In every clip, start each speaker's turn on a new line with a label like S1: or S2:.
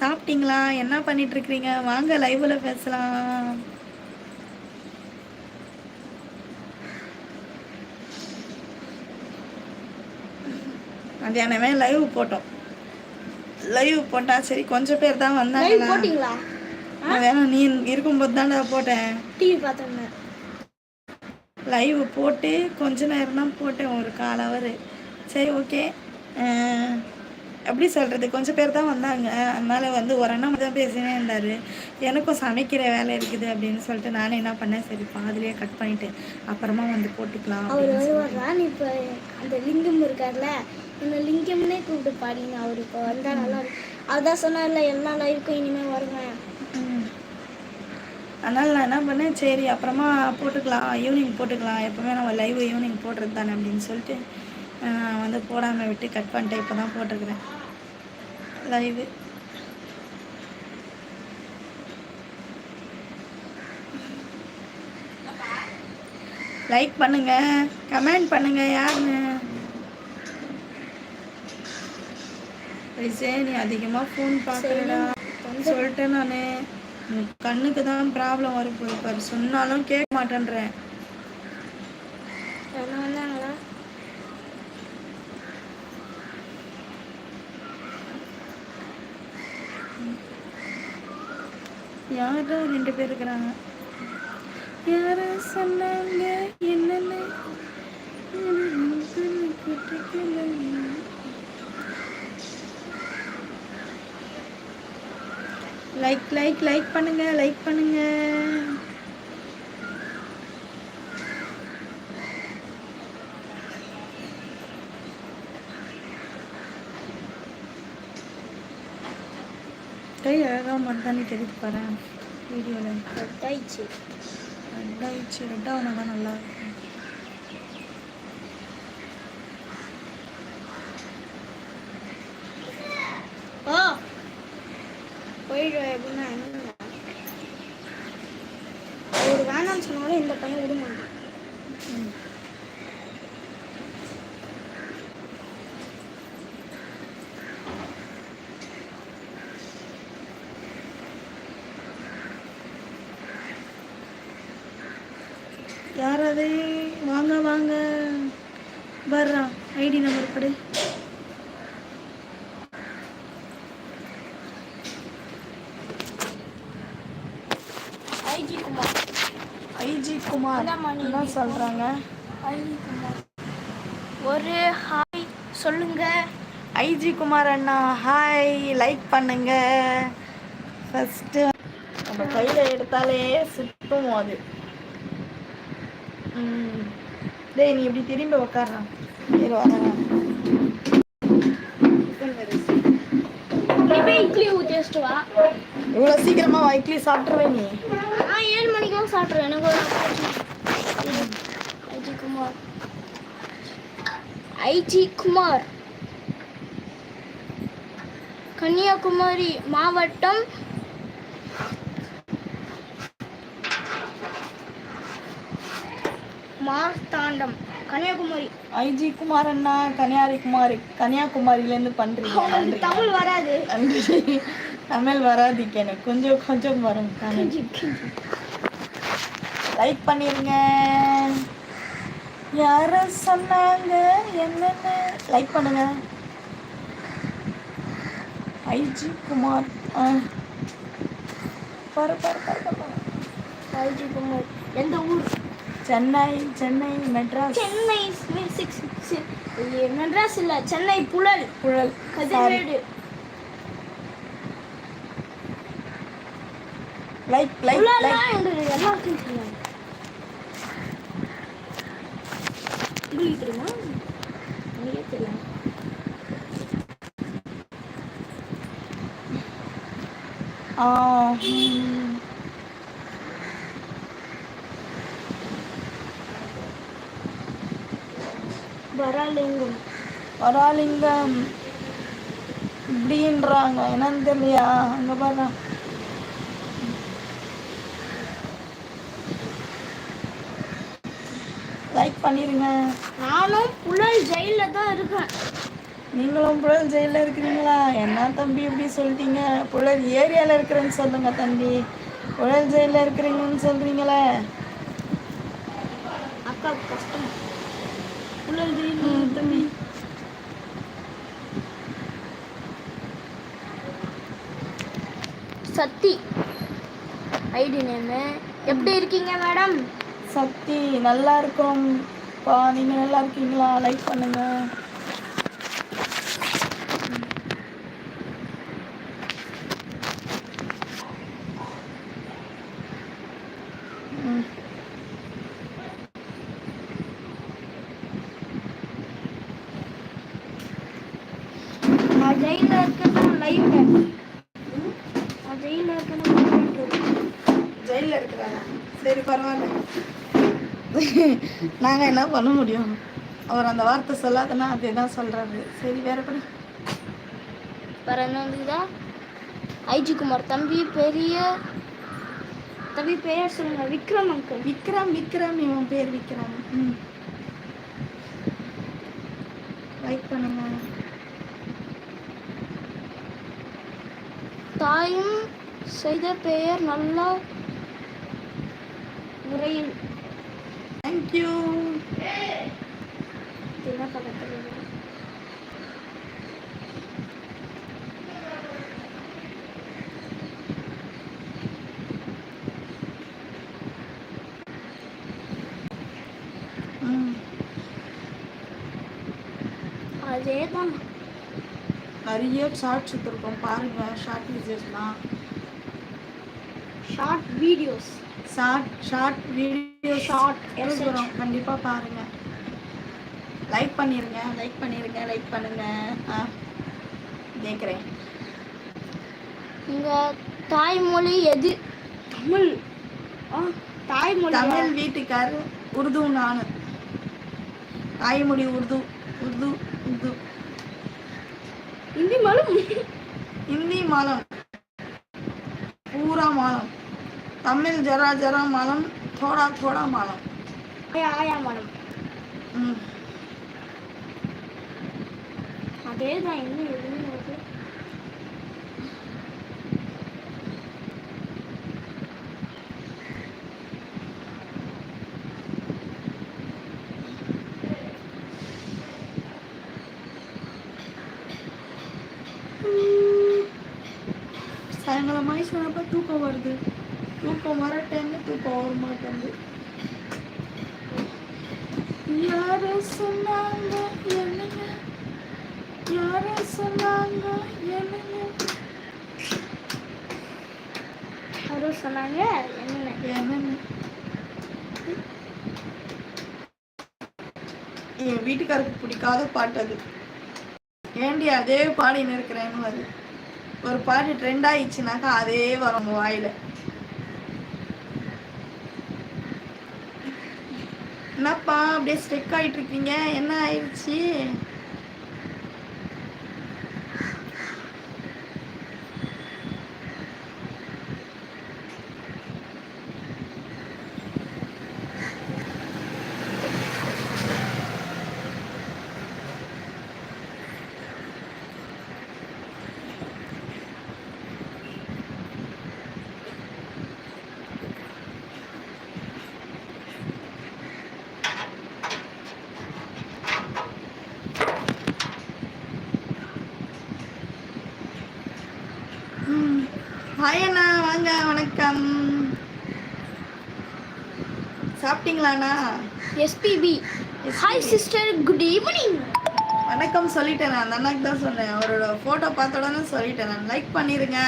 S1: சாப்பிட்டீங்களா? என்ன பண்ணிட்டு இருக்கிறீங்க வாங்க லைவ்ல பேசலாம். மத்தியானமே லைவ் போட்டோம். லைவ் போட்டா சரி கொஞ்சம் பேர் தான் வந்தாங்க
S2: போட்டிங்களா?
S1: வேணாம் நீ இருக்கும்போது தான்டா போட்டேன்.
S2: டிவி பார்த்தேன்
S1: லைவ் போட்டு கொஞ்ச நேரம் தான் போட்டேன் ஒரு கால் ஹவர் சரி ஓகே எப்படி சொல்கிறது கொஞ்சம் பேர் தான் வந்தாங்க. அதனால் வந்து ஒரு அண்ணா தான் பேசினே இருந்தார். எனக்கும் சமைக்கிற வேலை இருக்குது அப்படின்னு சொல்லிட்டு நானே என்ன பண்ணேன் சரி பாதிலேயே கட் பண்ணிவிட்டு அப்புறமா வந்து போட்டுக்கலாம்
S2: அவர்
S1: அப்படின்னு சொல்லிட்டு.
S2: வருவார் இப்போ அந்த லிங்கம் இருக்கார்ல இந்த லிங்கம்னே கூப்பிட்டு பாடிங்க அவர் இப்போ வந்தா நல்லா அதான் சொன்னார்ல எல்லா லைவுக்கும் இனிமேல் வருவேன்.
S1: அதனால் நான் என்ன பண்ணேன் சரி அப்புறமா போட்டுக்கலாம் ஈவினிங் போட்டுக்கலாம். எப்போவுமே நம்ம லைவ் ஈவினிங் போடுறது தானே அப்படின்னு சொல்லிட்டு வந்து போடாமல் விட்டு கட் பண்ணிட்டு இப்போ தான் போட்டிருக்கிறேன் லைவு லைக் பண்ணுங்க கமெண்ட் பண்ணுங்க யாருன்னு. ரிசே நீ அதிகமாக ஃபோன் பார்க்குறடா. சொல்லிட்டேன் நான். கண்ணுக்கு தான் ப்ராப்ளம் வரும் போய் பாரு. சொன்னாலும் கேட்க மாட்டேன்றேன்
S2: என்ன வந்தாங்களா
S1: யாரோ ரெண்டு பேர் இருக்கிறாங்க. யாரோ சொன்னாங்க என்னென்ன லைக் லைக் லைக் பண்ணுங்க லைக் பண்ணுங்க. அழகாக மருதாணி தெரிவித்து பாரு. வீடியோவில்
S2: கட்டாயிடுச்சு.
S1: ரெட்டாயிடுச்சு ரெட்டாக தான் நல்லா இருக்கும்
S2: போயிடுவேன் எப்படின்னா அவர் வேணாம்னு சொன்னாலும் இந்த பையன் விட மாட்டான்.
S1: யாராவது வாங்க வாங்க. வர்றான் ஐடி நம்பர் படு
S2: ஐஜி குமார்.
S1: ஐஜி குமார். என்ன சொல்கிறாங்க
S2: ஐஜி குமார். ஒரு ஹாய் சொல்லுங்க.
S1: ஐஜி குமார் அண்ணா ஹாய். லைக் பண்ணுங்க. ஃபஸ்ட்டு நம்ம கையில் எடுத்தாலே சுத்தம் அது. டேய் நீ இப்படி திரும்பி உக்காடுறான் வரேன்
S2: இட்லி ஊற்றி வச்சுட்டு வா?
S1: இவ்வளோ சீக்கிரமா இட்லி சாப்பிட்ருவேன் நீ.
S2: நான் ஏழு மணிக்கெல்லாம் சாப்பிட்றேன் எனக்கு ஐஜி குமார். ஐஜி குமார். கன்னியாகுமரி மாவட்டம் மார்த்தாண்டம். கன்னியாகுமரி.
S1: ஐஜி குமார் அண்ணா கன்னியாகுமரி கன்னியாகுமரியிலேருந்து பண்ணுறீங்க
S2: தமிழ் வராது.
S1: நன்றி. தமிழ் வராதிக்கு எனக்கு கொஞ்சம் கொஞ்சம் வரும். லைக் பண்ணிருங்க. யார சொன்னாங்க என்னென்ன. லைக் பண்ணுங்க. ஐஜி குமார் ஆ. பாரு பாரு பாரு பாரு, பாரு.
S2: ஐஜி குமார். எந்த ஊர்?
S1: சென்னை சென்னை மெட்ராஸ்.
S2: சென்னை சிக்ஸ் மெட்ராஸ் இல்ல
S1: Chennai
S2: Puzhal.
S1: Puzhal. Kathirvedu. Like
S2: like like எல்லாருக்கும் தெரியும். உங்களுக்கு தெரியுமா எனக்கே தெரியல.
S1: ஆ ம்.
S2: வராலிங்கம்
S1: வராலிங்கம். இப்படின்றாங்க. என்னன்னு தெரியலையா அங்க பாரு லைக் பண்ணிருங்க.
S2: நானும் புழல் ஜெயில தான் இருக்கேன்.
S1: நீங்களும் புழல் ஜெயிலில் இருக்கிறீங்களா? என்ன தம்பி இப்படி சொல்லிட்டீங்க? புழல் ஏரியாவில் இருக்கிறேன்னு சொல்லுங்க தம்பி. புழல் ஜெயிலில் இருக்கிறீங்கன்னு சொல்கிறீங்களே
S2: அக்காவுக்கு கஷ்டம். புழல் ஜெயில் தம்பி. Shakti ID name. எப்படி இருக்கீங்க மேடம்?
S1: சக்தி நல்லா இருக்கோம். பா நீங்கள் நல்லா இருக்கீங்களா? லைக் பண்ணுங்க ம்.
S2: நான் ஜெயிலில் இருக்கேன் லைவ்ல நான் ஜெயிலில் இருக்கேன்
S1: ஜெயிலில் இருக்கிறாரா சரி பரவாயில்ல நாங்கள் என்ன பண்ண முடியும்? அவர் அந்த வார்த்தை சொல்லாதனா அதே தான் சொல்கிறாரு சரி வேற படி.
S2: வேற என்ன வந்துதா ஐஜி குமார் தம்பி பெரிய தம்பி பெயர் சொல்லுங்க விக்ரம் அங்கிள்.
S1: விக்ரம் விக்ரம் இவன் பேர் விக்ரம். ம். லைக் பண்ணுங்க.
S2: தாயும் செய்த பெயர் நல்லா முறையில்.
S1: தேங்க்யூ
S2: என்ன பக்கத்தில்
S1: ம்
S2: அதே தான்
S1: நிறைய ஷார்ட்ஸ் எடுத்துருக்கோம் பாருங்க ஷார்ட் வீடியோஸ்லாம்
S2: short videos
S1: short short video video
S2: short
S1: எழுதுகிறோம் வரும் கண்டிப்பாக பாருங்கள் லைக் பண்ணிடுங்க லைக் பண்ணிடுங்க லைக் பண்ணுங்க. ஆ கேட்குறேன்
S2: உங்கள் தாய்மொழி எது? தமிழ். ஆ தாய்மொழி
S1: தமிழ் வீட்டுக்கார் உருது நான். தாய்மொழி உருது உருது உருது.
S2: இந்தி மாலம்
S1: இந்தி மாலம் பூரா மாலம் தமிழ் ஜரா ஜரா மாலம் થોડા થોડા માળો
S2: ஆயா மரம்
S1: ம்
S2: அதே தான் என்ன
S1: தூக்கம் வர டைம்ல தூக்கம் வர மாட்டேங்குது. யாரோ சொன்னாங்க என்னங்க? யாரோ சொன்னாங்க என்னங்க?
S2: யாரோ சொன்னாங்க என்ன
S1: என்னங்க? என் வீட்டுக்காருக்கு பிடிக்காத பாட்டு அது. ஏண்டி அதே பாடின்னு இருக்கிறேன்னு வருது ஒரு பாட்டு ட்ரெண்ட் ஆயிடுச்சுனாக்கா அதே வரும் வாயில. என்னப்பா அப்படியே ஸ்ட்ரிக் ஆகிட்டு இருக்கீங்க என்ன ஆயிடுச்சு ம். ஹாய் அண்ணா வாங்க வணக்கம். சாப்பிட்டீங்களாண்ணா?
S2: SPB hi sister good evening
S1: வணக்கம் சொல்லிட்டேன் நான் அந்த அண்ணாக்கு தான் சொன்னேன். அவரோட ஃபோட்டோ பார்த்த உடனே சொல்லிட்டேன் நான். லைக் பண்ணிருங்க.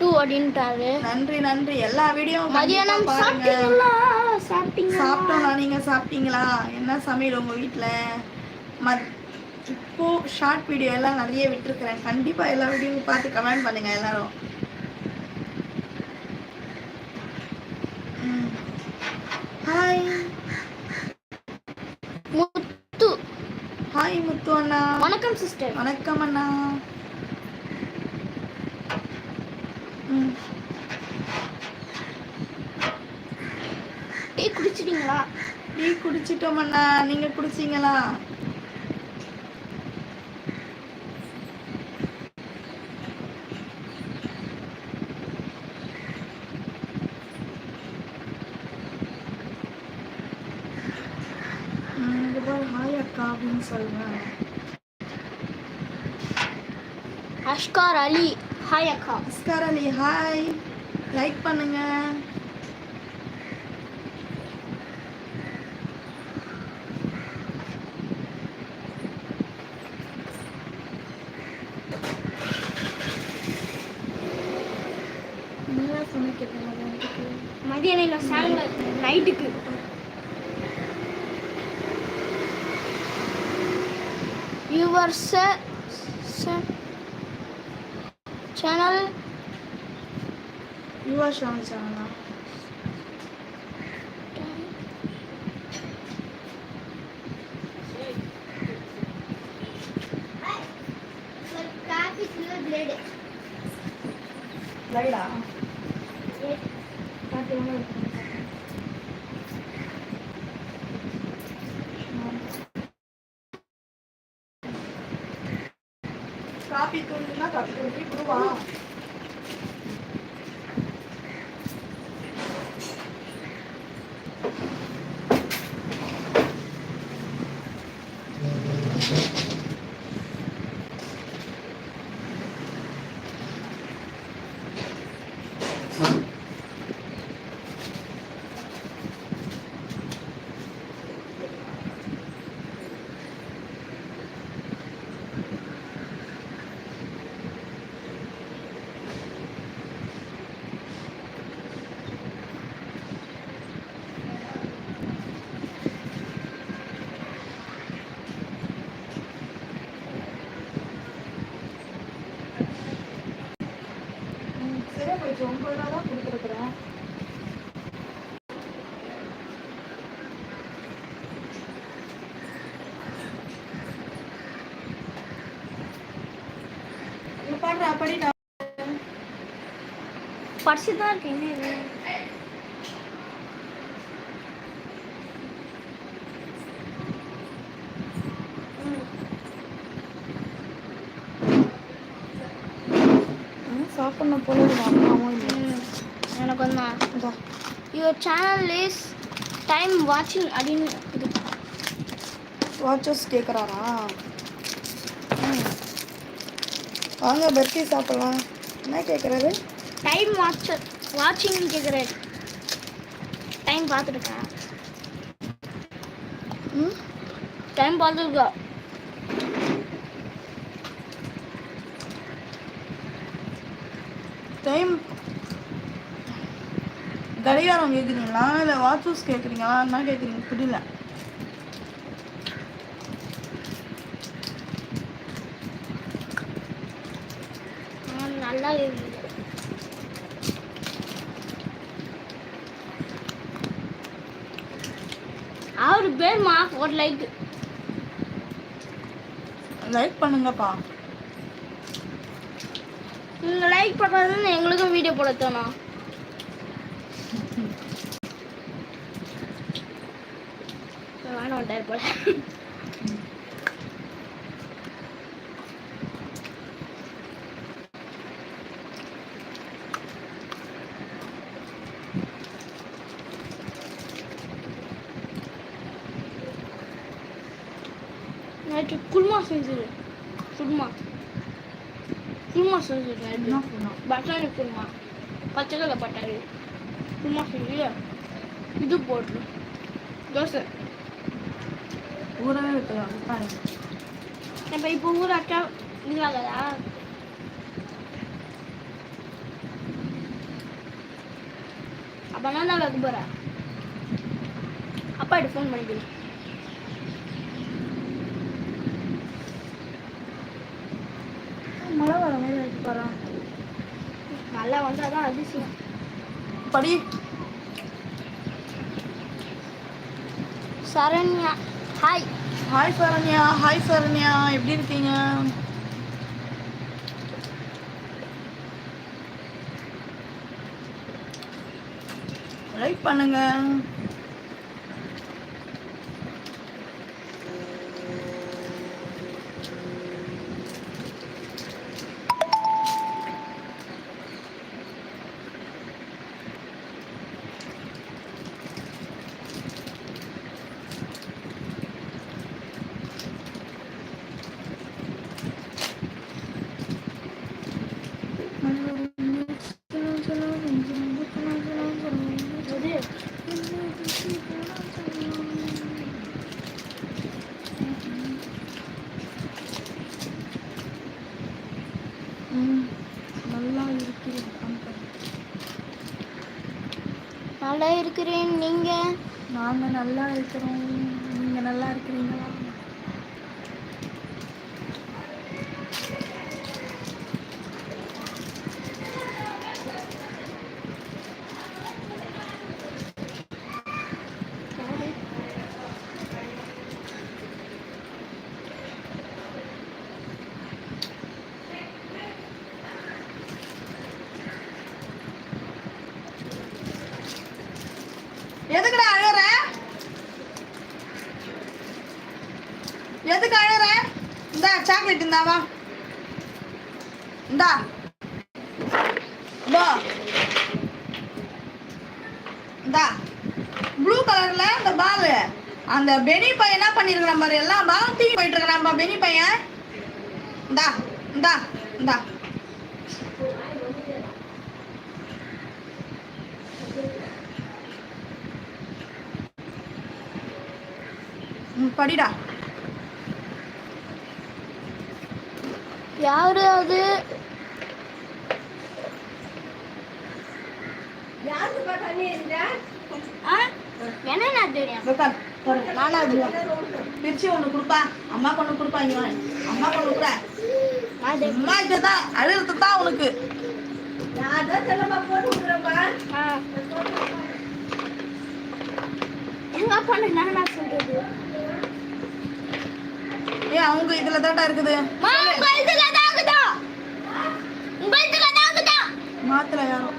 S2: டூ அப்படின்ட்டாரு.
S1: நன்றி நன்றி. எல்லா வீடியோவும்
S2: மதியானம் சாப்பிட்டீங்களா? சாப்பிட்டீங்க
S1: சாப்பிட்டோம்னா நீங்க சாப்பிட்டீங்களா? என்ன சமையல் உங்க வீட்டுல மத் இப்போ ஷார்ட் வீடியோ எல்லாம் நிறைய விட்டுருக்குறேன். கண்டிப்பா எல்லா வீடியோவும் பார்த்து கமெண்ட் பண்ணுங்க எல்லாரும். ஹாய்
S2: முத்து. ஹாய்
S1: முத்து அண்ணா. வணக்கம்
S2: சிஸ்டர் வணக்கம்
S1: அண்ணா. குடிச்சிட்டோம் அண்ணா. நீங்க குடிச்சீங்களா? அப்படின்னு சொல்றேன்.
S2: அஷ்கார் அலி. ஹாய் அக்கா.
S1: அஸ்கார் அலி ஹாய். லைக் பண்ணுங்க.
S2: மதியானம் இல்லை. சாயங்காலம். நைட்டுக்கு. யுவர் சேனல்
S1: யுவா சமைச்சாங்களா லைடா காபி தூள்னா காபி தூள் கொடுவா ம்,
S2: படிச்சு தான் இருக்கீங்க
S1: சாப்பிடணும் போல
S2: எனக்கு வந்து.
S1: இதோ
S2: யுவர் சேனல் இஸ் டைம் வாட்சிங் அப்படின்னு
S1: வாட்சஸ் கேட்குறாரா வாங்க பர்ஃபி சாப்பிடலாம். என்ன கேட்குறாரு
S2: டைம் வாட்ச் வாட்சிங் கேட்குறாரு டைம் பார்த்துருக்கேன்
S1: ம்?
S2: டைம் பார்த்துருக்கா
S1: டைம் கடிகாரம் கேட்குறீங்களா இல்லை வாட்சஸ் கேட்குறீங்களா என்ன கேட்குறீங்க புரியல.
S2: நல்லா இருக்குது அவரு பேர்மா? ஒரு லைக்
S1: லைக் பண்ணுங்கப்பா.
S2: நீங்க லைக் பண்ணாதான் எங்களுக்கும் வீடியோ போட தோணும். வேணாம் போல செஞ்சது
S1: என்ன
S2: நேற்று
S1: பண்ணோம்
S2: பட்டாணி குருமா பச்சை கலர் பட்டாணி. குருமா செஞ்சு இது போட்டு தோசை.
S1: ஊரவே வைக்கலாம் பாருங்க
S2: இப்போ அக்கா இதுவாகதா அப்பனா நான் வைக்க போகிறேன் அப்பாட்ட ஃபோன் பண்ணிக்கிறேன்.
S1: வர மாதிரி வைக்க போகிறான்
S2: நல்லா வந்தால் தான் அதிசயம்
S1: படி.
S2: Saranya. Hi
S1: hi Saranya. Hi Saranya. எப்படி இருக்கீங்க? லைக் பண்ணுங்க ம், நல்லா இருக்கிறேன்
S2: நல்லா இருக்கிறேன் நீங்க?
S1: நாங்க நல்லா இருக்கிறோம். நீங்க நல்லா இருக்கிறீங்களா? சாக்லேட் இந்தாவா இந்தா இதோ இந்தா ப்ளூ கலர்ல இந்த பால் அந்த பெனி பையன் என்ன பண்ணிருக்கிறான் பாரு? எல்லா பாலும் தூக்கி போயிட்டு இருக்கிறான் பெனி பையன். இந்தா இந்தா இந்தா. படிடா.
S2: யாரு அது ஆ? என்னண்ணா தெரியும்?
S1: உட்கார், உட்காரு. நானா அது பிரிச்சு ஒண்ணு கொடுப்பா. அம்மா கொண்டு கொடுப்பா இங்க. அம்மா கொண்டு
S2: அது
S1: அம்மா இதுதான் அழுறது தான் உனக்கு.
S2: எங்க அப்பா என்ன சொல்றது?
S1: அவங்க இதுல தான்டா இருக்குது? மாத்துல யாரும்.